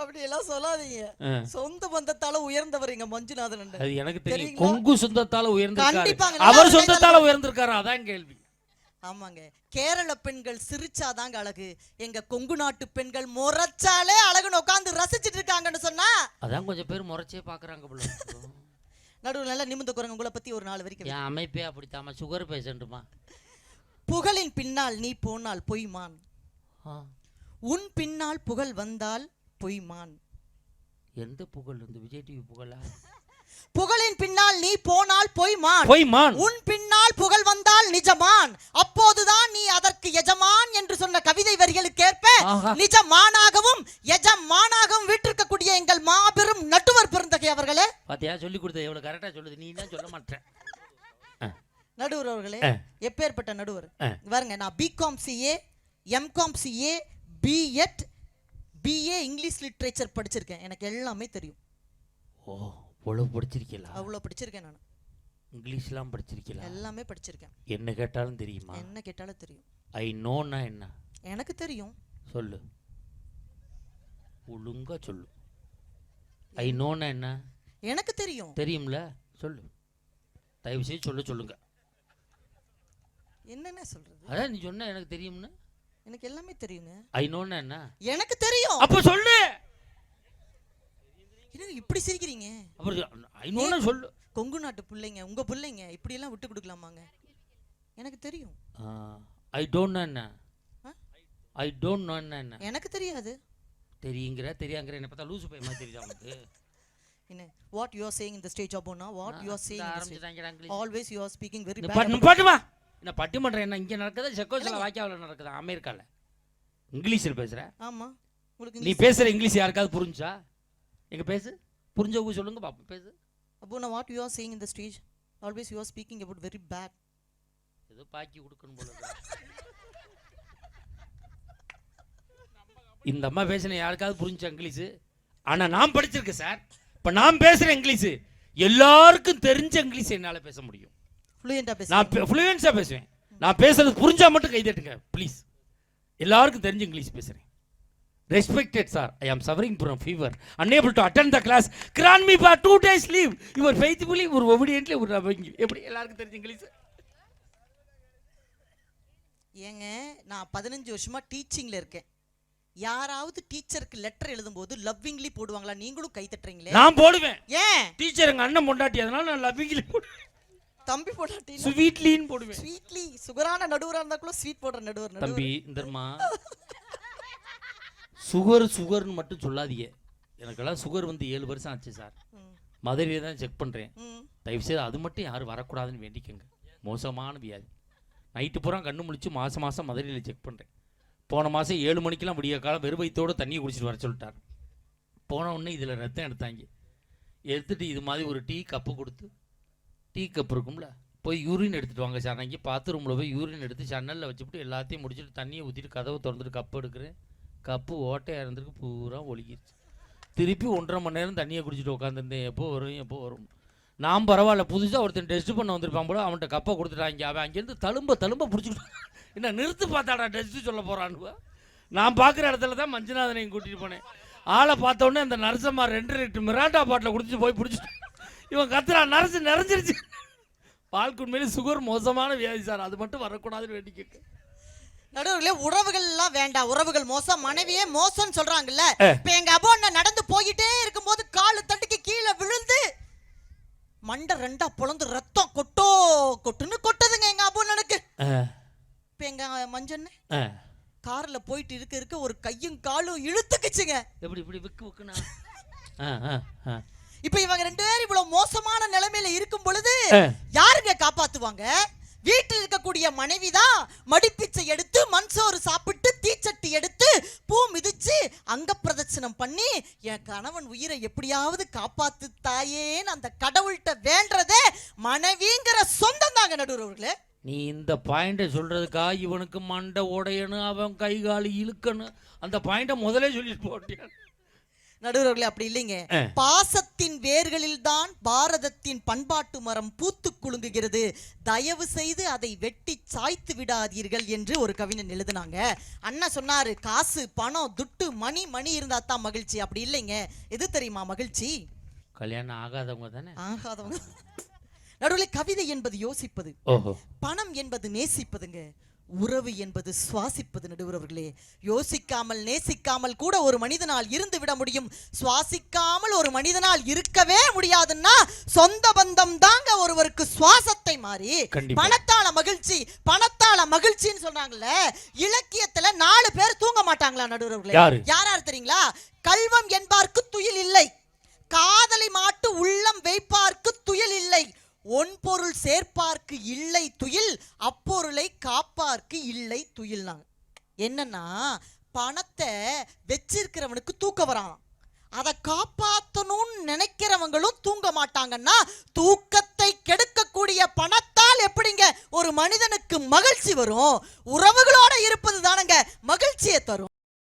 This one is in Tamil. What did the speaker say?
அப்படி எல்லாம் சொல்லாதீங்க. சொந்த பந்தத்தால உயர்ந்தவர் எங்க மஞ்சுநாதன். அது எனக்கு தெரியும்? கொங்கு சொந்தத்தால உயர்ந்திருக்காரு. அவர் சொந்தத்தால உயர்ந்திருக்காரு அதான் கேள்வி. ஆமாங்க. கேரள பெண்கள் சிரிச்சாதாங்க அழகு. எங்க கொங்கு நாட்டு பெண்கள் முறைச்சாலே அழகுன்னு உட்காந்து ரசிச்சிட்டு இருக்காங்கன்னு சொன்னா அதான் கொஞ்சம் பேர் முறைச்சே பாக்குறாங்க போல. நடுவில் நல்லா நிமிந்து குரங்க உங்களை பத்தி ஒரு நாள் வரைக்கும் என் அமைப்பே அப்படித்தாம்மா. சுகர் பேஷண்ட்டுமா புகழின் பின்னால் நீ போனால் பொய்மான். உன் பின்னால் புகழ் வந்தால் பொய்மான். எந்த புகழ்? இந்த விஜய் டிவி புகழா? புகழின் பின்னால் நீ போனால் பொய்மான். போய் மான் உன் பின்னால் புகழ் வந்தால் நிஜமான். அப்போதுதான் நீ அதற்கு எஜமான் என்று சொன்ன கவிதை வரிகளுக்கேற்ப ஆஹா. நிஜமானாகவும் எஜமானாகவும் வீட்டிற்கக்கூடிய எங்கள் மாபெரும் நட்டுவர் பெருந்தகை அவர்களே. பாத்தியா சொல்லி கொடுத்த எவ்வளவு கரெக்டா சொல்லுது. நீ தான் சொல்ல மாட்டேன் நடுவர் அவர்களே. எப்பேற்பட்ட நடுவர். பாருங்க நான் BCom CA MCom CA BEd BA English literature படிச்சிருக்கேன். எனக்கு எல்லாமே தெரியும். ஓ இவ்வளவு படிச்சிருக்கீங்களா? அவ்வளோ படிச்சிருக்கேன் நான். இங்கிலீஷ்லாம் படிச்சிருக்கீங்களா? எல்லாமே படிச்சிருக்கேன். என்ன கேட்டாலும் தெரியுமா? என்ன கேட்டாலும் தெரியும். ஐ நோன்னா என்ன? எனக்கு தெரியும். சொல்லு. ஒழுங்கா சொல்லு. ஐ நோன்னா என்ன? எனக்கு தெரியும். தெரியும்ல? சொல்லு. தயவு செய்து சொல்ல சொல்லுங்க. என்னென்ன சொல்றது? அதான் நீ சொன்ன எனக்கு தெரியும்னு. எனக்கு எல்லாமே தெரியுங்க. ஐ நோன்னா என்ன எனக்கு தெரியும். அப்ப சொல்லு. என்னங்க இப்படி சிரிக்கிறீங்க? அப்புறம் ஐ நோன்னா சொல்லு. கொங்கு நாட்டு பிள்ளைங்க உங்க பிள்ளைங்க இப்படி எல்லாம் விட்டு கொடுக்கலாமாங்க? எனக்கு தெரியும். ஐ டோன்ட் நோ என்ன? ஐ டோன்ட் நோ என்ன எனக்கு தெரியாது. தெரியுங்கிற தெரியாங்கிற என்ன பார்த்தா லூசு பையன் மாதிரி தெரியுதா உனக்கு? என்ன வாட் யூ ஆர் சேயிங் இந்த stage அபோனா what you are saying always you are speaking very bad என்ன பட்டிமன்றம் என்ன இங்கே நடக்குதா செக்கோசில் வாய்க்காவில் நடக்குதா அமெரிக்காவில் இங்கிலீஷில் பேசுகிற ஆமா. உங்களுக்கு நீ பேசுகிற இங்கிலீஷ் யாருக்காவது புரிஞ்சா? எங்க பேசு. புரிஞ்சவங்க சொல்லுங்க பாப்போம் பேசு. அபோனா வாட் யூ ஆர் சேயிங் இந்த stage always you are speaking about very bad ஏதோ பாக்கி கொடுக்கணும் போல. இந்த அம்மா பேசின யாருக்காவது புரிஞ்சா இங்கிலீஷு? ஆனா நான் படிச்சிருக்கேன் சார் இப்ப நான் பேசுற இங்கிலீஷு. எல்லாருக்கும் தெரிஞ்ச இங்கிலீஷ் என்னால பேச முடியும். ஃப்ளூயண்டா பேச நான் ஃப்ளூயன்ஸாக பேசுவேன். நான் பேசுறது புரிஞ்சா மட்டும் கை தட்டுங்க ப்ளீஸ் எல்லாருக்கும் தெரிஞ்ச இங்கிலீஷ் பேசுறேன். Respected sir I am suffering from fever unable to attend the class grant me for two days leave your faithfully ஒரு ஒபிடியன்ட்லி ஒரு எப்படி எல்லாருக்கும் தெரிஞ்ச இங்கிலீஷ்? ஏங்க நான் பதினஞ்சு வருஷமா டீச்சிங்ல இருக்கேன். யாராவது டீச்சருக்கு லெட்டர் எழுதும்போது லவ்விங்லி போடுவாங்களா? நீங்களும் கை தட்டுறீங்களே. நான் போடுவேன். ஏன்? டீச்சர் எங்க அண்ணன் பொண்டாட்டி அதனால நான் லவ்விங்லி போடுவேன். தம்பி போடாட்டி ஸ்வீட்லின்னு போடுவேன். ஸ்வீட்லி சுகரான நடுவரா இருந்தா கூட ஸ்வீட் போடுற நடுவர் தம்பி இந்தர்மா. சுகர் சுகர்னு மட்டும் சொல்லாதீங்க. எனக்கெல்லாம் சுகர் வந்து ஏழு வருஷம் ஆச்சு சார். மதுரையில் தான் செக் பண்ணுறேன். தயவுசெய்து அது மட்டும் யாரும் வரக்கூடாதுன்னு வேண்டிக்கங்க. மோசமான வியாதி. நைட்டு பூரா கண்ணு முழிச்சு மாதம் மாதம் மதுரையில் செக் பண்ணுறேன் போன மாதம் ஏழு மணிக்கெல்லாம் விடிய காலம் வெறும் வயித்தோட தண்ணியை குடிச்சிட்டு வர சொல்லிட்டார். போன உடனே இதில் ரத்தம் எடுத்தாங்க. எடுத்துட்டு இது மாதிரி ஒரு டீ கப்பு கொடுத்து டீ கப் இருக்கும்ல போய் யூரின் எடுத்துகிட்டு வாங்க சார். அங்கே பாத்ரூமில் போய் யூரின் எடுத்து சன்னலில் வச்சுப்பிட்டு எல்லாத்தையும் முடிச்சுட்டு தண்ணியை ஊற்றிட்டு கதவை திறந்துட்டு கப் எடுக்கிறேன். கப்பு ஓட்டையாக இருந்திருக்கு பூரா ஒழுகிருச்சு. திருப்பி ஒன்றரை மணி நேரம் தண்ணியை குடிச்சிட்டு உட்காந்துருந்தேன் எப்போ வரும் எப்போ வரும். நான் பரவாயில்ல புதுசாக ஒருத்தன் டெஸ்ட் பண்ண வந்திருப்பான் போல அவன்கிட்ட கப்பை கொடுத்துட்டாங்க அவன் அங்கேருந்து தழும்ப தழும்ப பிடிச்சிக்கிட்டு என்ன நிறுத்து பார்த்தாடா டெஸ்ட்டு சொல்ல போகிறான்னு நான் பார்க்குற இடத்துல தான் மஞ்சுநாதனையும் கூட்டிகிட்டு போனேன். ஆளை பார்த்தோன்னே அந்த நரசம்மா ரெண்டு லிட்டர் மிராண்டா பாட்டில் குடிச்சிட்டு போய் பிடிச்சிட்டு இவன் கத்துறான் நரசு நிறைஞ்சிருச்சு வாழ்க்கை உண்மையிலே சுகர் மோசமான வியாதி சார். அது மட்டும் வரக்கூடாதுன்னு வேண்டி கேட்க நடுவர்களே உறவுகள் எல்லாம் வேண்டாம். உறவுகள் மோசம். மனைவியே மோசம்னு சொல்றாங்கல்ல. இப்ப எங்க அப்பா அண்ணன் நடந்து போயிட்டே இருக்கும்போது காலு தட்டுக்கு கீழே விழுந்து மண்டை ரெண்டா பொளந்து ரத்தம் கொட்டோ கொட்டுன்னு கொட்டுதுங்க எங்க அப்பா அண்ணனுக்கு. இப்ப எங்க மஞ்சண்ணே? கார்ல போயிட்டு இருக்க இருக்க ஒரு கையும் காலும் இழுத்துக்குச்சுங்க. எப்படி இப்படி விக்கு விக்குனா இப்ப இவங்க ரெண்டு பேரும் இவ்வளவு மோசமான நிலைமையில இருக்கும் பொழுது. யாருங்க காப்பாத்துவாங்க? வீட்டில் இருக்கக்கூடிய மனைவி தான் மடிப்பிச்சை எடுத்து மண்சோறு சாப்பிட்டு தீச்சட்டி எடுத்து பூ மிதிச்சு அங்க பிரதட்சணம் பண்ணி என் கணவன் உயிரை எப்படியாவது காப்பாத்து தாயேன்னு அந்த கடவுள்கிட்ட வேண்டதே மனைவிங்கிற சொந்தம் தாங்க நடுவர்களே நீ இந்த பாயிண்ட்டை சொல்றதுக்கா? இவனுக்கு மண்டை உடையணும் அவன் கை கால் இழுக்கணும் அந்த பாயிண்ட்டை முதலே சொல்லிட்டு போட்டியா நடுவர்களே அப்படி இல்லைங்க. பாசத்தின் வேர்களில் தான் பாரதத்தின் பண்பாட்டு மரம் பூத்து குலுங்குகிறது. தயவு செய்து அதை வெட்டி சாய்த்து விடாதீர்கள் என்று ஒரு கவிஞன் எழுதுனாங்க. அண்ணன் சொன்னாரு காசு பணம் துட்டு மணி மணி இருந்தா தான் மகிழ்ச்சி. அப்படி இல்லைங்க. எது தெரியுமா மகிழ்ச்சி? கல்யாணம் ஆகாதவங்க தானே? ஆகாதவங்க. நடுவில் கவிதை என்பது யோசிப்பது. பணம் என்பது நேசிப்பதுங்க. உறவு என்பது சுவாசிப்பது நடுவர்களே யோசிக்காமல் நேசிக்காமல் கூட ஒரு மனிதனால் இருந்து விட முடியும். சுவாசிக்காமல் ஒரு மனிதனால் இருக்கவே முடியாதுன்னா சொந்த பந்தம் தாங்க ஒருவருக்கு சுவாசத்தை மாறி. பணத்தால மகிழ்ச்சி பணத்தால மகிழ்ச்சின்னு சொன்னாங்கல்ல இலக்கியத்துல நாலு பேர் தூங்க மாட்டாங்களா நடுவர்களே யாரு? யார் யார் தெரியுங்களா? கல்வம் என்பார்க்கு துயில் இல்லை. காதலை மாட்டு உள்ளம் வைப்பார்க்கு துயில் இல்லை. ஒன்பொருள் சேர்ப்பார்க்கு இல்லை துயில் அப்பொருளை காப்பார்க்கு இல்லை துயில்னாங்க. என்னன்னா பணத்தை வச்சிருக்கிறவனுக்கு தூக்க வரான். அதை காப்பாற்றணும்னு நினைக்கிறவங்களும் தூங்க மாட்டாங்கன்னா தூக்கத்தை கெடுக்கக்கூடிய பணத்தால் எப்படிங்க ஒரு மனிதனுக்கு மகிழ்ச்சி வரும்? உறவுகளோட இருப்பது தானங்க மகிழ்ச்சியை தரும்.